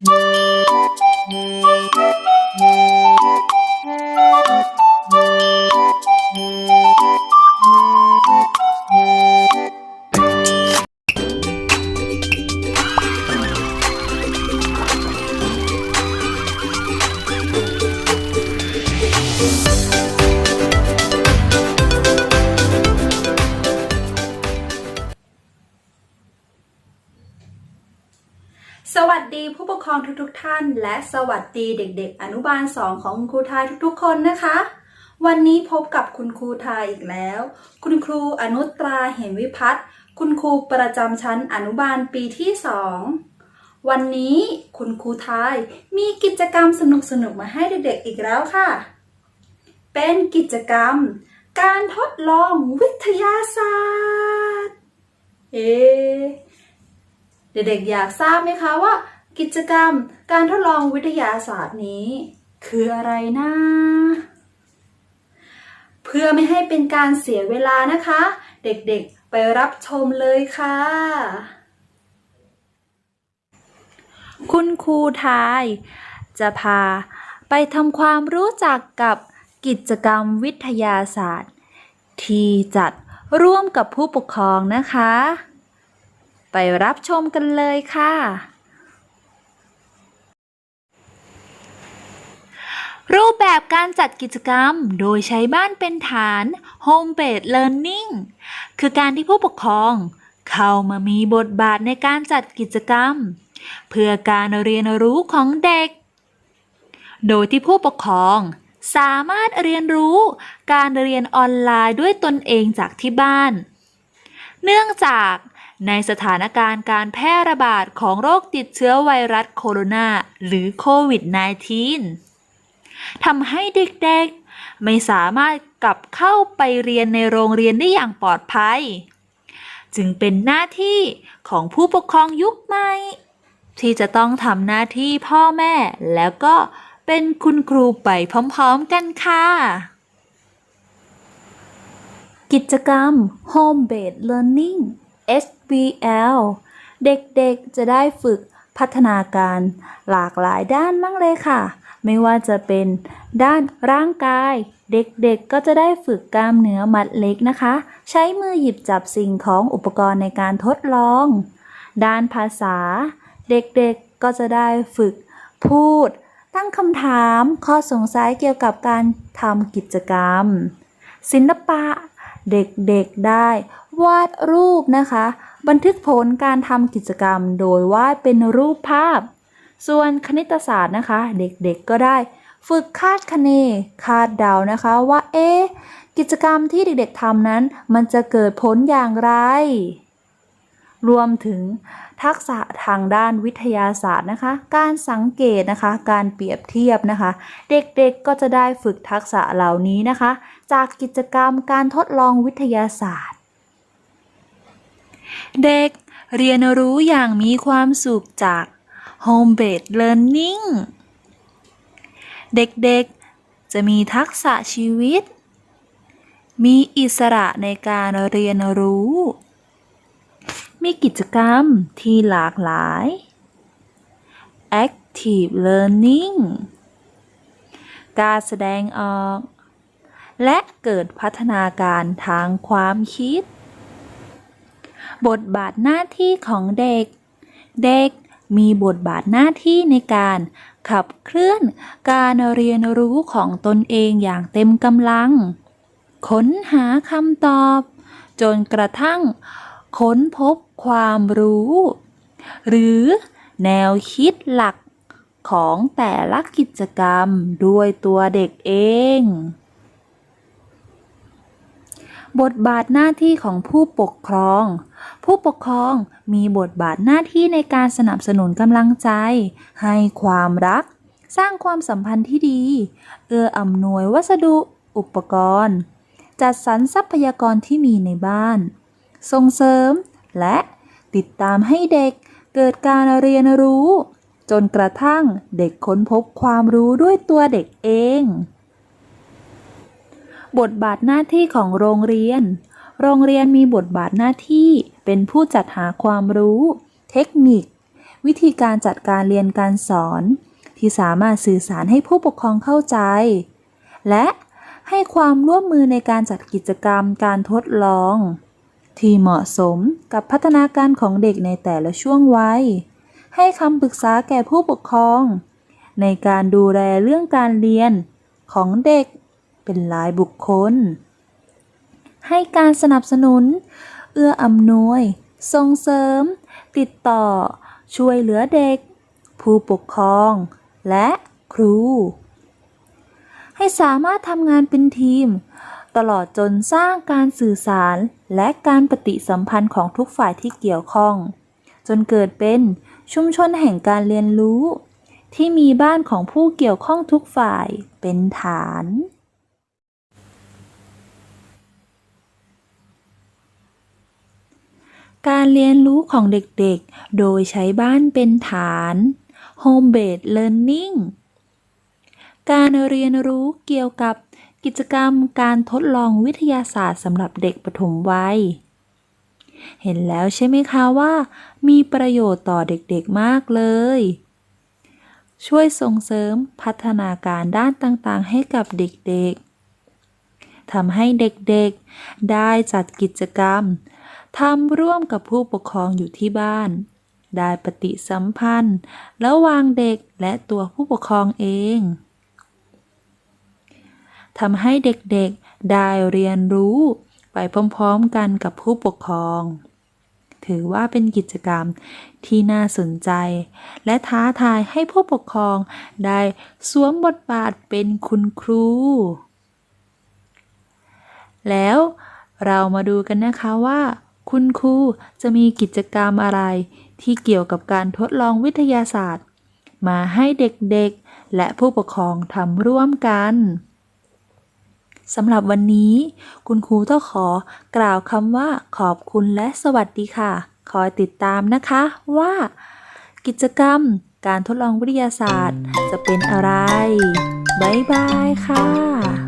Yeah. สวัสดีผู้ปกครองทุกๆทท่าน และสวัสดีเด็กๆ อนุบาลสองของคุณครูไทยทุกๆ คนนะคะ วันนี้พบกับคุณครูไทยอีกแล้ว คุณครูอนุตราเหมวิพัฒน์คุณครูประจำชั้นอนุบาลปีที่สองวันนี้คุณครูไทยมีกิจกรรมสนุกๆมาให้เด็กๆอีกแล้วค่ะ เป็นกิจกรรม การทดลองวิทยาศาสตร์ เอ๊ เด็กๆอยากทราบไหมคะว่า กิจกรรมการทดลองวิทยาศาสตร์นี้ คืออะไรนะ เพื่อไม่ให้เป็นการเสียเวลานะคะ เด็กๆไปรับชมเลยค่ะ คุณครูทาย จะพาไปทำความรู้จักกับกิจกรรมวิทยาศาสตร์ ที่จัดร่วมกับผู้ปกครองนะคะ ไปรับชมกันเลยค่ะ รูปแบบการจัดกิจกรรมโดยใช้บ้านเป็นฐาน Home Based Learning คือการที่ผู้ปกครอง เข้ามามีบทบาทในการจัดกิจกรรม เพื่อการเรียนรู้ของเด็ก โดยที่ผู้ปกครองสามารถเรียนรู้การเรียนออนไลน์ด้วยตนเองจากที่บ้าน เนื่องจาก ในสถานการณ์การแพร่ระบาดของโรคติดเชื้อไวรัสโคโรนาหรือโควิด -19 ทำให้เด็กๆ ไม่สามารถกลับเข้าไปเรียนในโรงเรียนได้อย่างปลอดภัย จึงเป็นหน้าที่ของผู้ปกครองยุคใหม่ ที่จะต้องทำหน้าที่พ่อแม่แล้วก็เป็นคุณครูไปพร้อมๆกันค่ะ กิจกรรม Home Based Learning SBL เด็กๆจะได้ฝึกพัฒนาการหลากหลายด้านมั่งเลยค่ะ ไม่ว่าจะเป็นด้านร่างกาย เด็กๆก็จะได้ฝึกกล้ามเนื้อมัดเล็กนะคะ ใช้มือหยิบจับสิ่งของอุปกรณ์ในการทดลอง ด้านภาษา เด็กๆก็จะได้ฝึกพูด ตั้งคำถาม ข้อสงสัยเกี่ยวกับการทำกิจกรรม ศิลปะ เด็กๆได้วาดรูปนะคะ บันทึกผลการทำกิจกรรมโดยวาดเป็นรูปภาพ ส่วนคณิตศาสตร์นะคะ เด็กๆก็ได้ ฝึกคาดคะเน คาดเดานะคะว่าเอ๊กิจกรรมที่เด็กๆทำนั้น มันจะเกิดผลอย่างไร รวมถึงทักษะทางด้านวิทยาศาสตร์นะคะ การสังเกตนะคะ การเปรียบเทียบนะคะ เด็กๆก็จะได้ฝึกทักษะเหล่านี้นะคะ จากกิจกรรมการทดลองวิทยาศาสตร์ เด็กเรียนรู้อย่างมีความสุขจาก Home Based Learning เด็กๆ จะมีทักษะชีวิต มีอิสระในการเรียนรู้ มีกิจกรรมที่หลากหลาย Active Learning การแสดงออก และเกิดพัฒนาการทางความคิด บทบาทหน้าที่ของเด็ก เด็กมีบทบาทหน้าที่ในการขับเคลื่อนการเรียนรู้ของตนเองอย่างเต็มกำลัง ค้นหาคำตอบ จนกระทั่ง ค้นพบความรู้ หรือแนวคิดหลักของแต่ละกิจกรรมด้วยตัวเด็กเอง บทบาทหน้าที่ของผู้ปกครอง ผู้ปกครองมีบทบาทหน้าที่ในการสนับสนุนกำลังใจ ให้ความรัก สร้างความสัมพันธ์ที่ดี เอื้ออำนวยวัสดุ อุปกรณ์ จัดสรรทรัพยากรที่มีในบ้าน ส่งเสริม และติดตามให้เด็กเกิดการเรียนรู้ จนกระทั่งเด็กค้นพบความรู้ด้วยตัวเด็กเอง บทบาทหน้าที่ของโรงเรียน โรงเรียนมีบทบาทหน้าที่ เป็นผู้จัดหาความรู้ เทคนิค วิธีการจัดการเรียนการสอน ที่สามารถสื่อสารให้ผู้ปกครองเข้าใจ และให้ความร่วมมือในการจัดกิจกรรมการทดลอง ที่เหมาะสมกับพัฒนาการของเด็กในแต่ละช่วงวัย ให้คำปรึกษาแก่ผู้ปกครอง ในการดูแลเรื่องการเรียนของเด็ก เป็นรายบุคคล ให้การสนับสนุน เอื้ออำนวย ส่งเสริม ติดต่อ ช่วยเหลือเด็ก ผู้ปกครอง และครู ให้สามารถทำงานเป็นทีม ตลอดจนสร้างการสื่อสารและการปฏิสัมพันธ์ของทุกฝ่ายที่เกี่ยวข้อง จนเกิดเป็นชุมชนแห่งการเรียนรู้ ที่มีบ้านของผู้เกี่ยวข้องทุกฝ่ายเป็นฐาน การเรียนรู้ของเด็กๆ โดยใช้บ้านเป็นฐาน Home Based Learning การเรียนรู้เกี่ยวกับกิจกรรมการทดลองวิทยาศาสตร์สำหรับเด็กปฐมวัย เห็นแล้วใช่ไหมคะว่า มีประโยชน์ต่อเด็กๆมากเลย ช่วยส่งเสริมพัฒนาการด้านต่างๆ ให้กับเด็กๆทำให้เด็กๆ ได้จัดกิจกรรม ทำร่วมกับผู้ปกครองอยู่ที่บ้าน ได้ปฏิสัมพันธ์ ระหว่างเด็กและตัวผู้ปกครองเองทำให้เด็กๆได้เรียนรู้ไปพร้อมๆกันกับผู้ปกครอง ถือว่าเป็นกิจกรรมที่น่าสนใจ และท้าทายให้ผู้ปกครองได้สวมบทบาทเป็นคุณครู แล้วเรามาดูกันนะคะว่า คุณครูจะมีกิจกรรมอะไร ที่เกี่ยวกับการทดลองวิทยาศาสตร์ มาให้เด็กๆ และผู้ปกครองทำร่วมกันสำหรับวันนี้ คุณครูต้องขอกล่าวคำว่าขอบคุณและสวัสดีค่ะ คอยติดตามนะคะว่า กิจกรรมการทดลองวิทยาศาสตร์จะเป็นอะไร บ๊ายบายค่ะ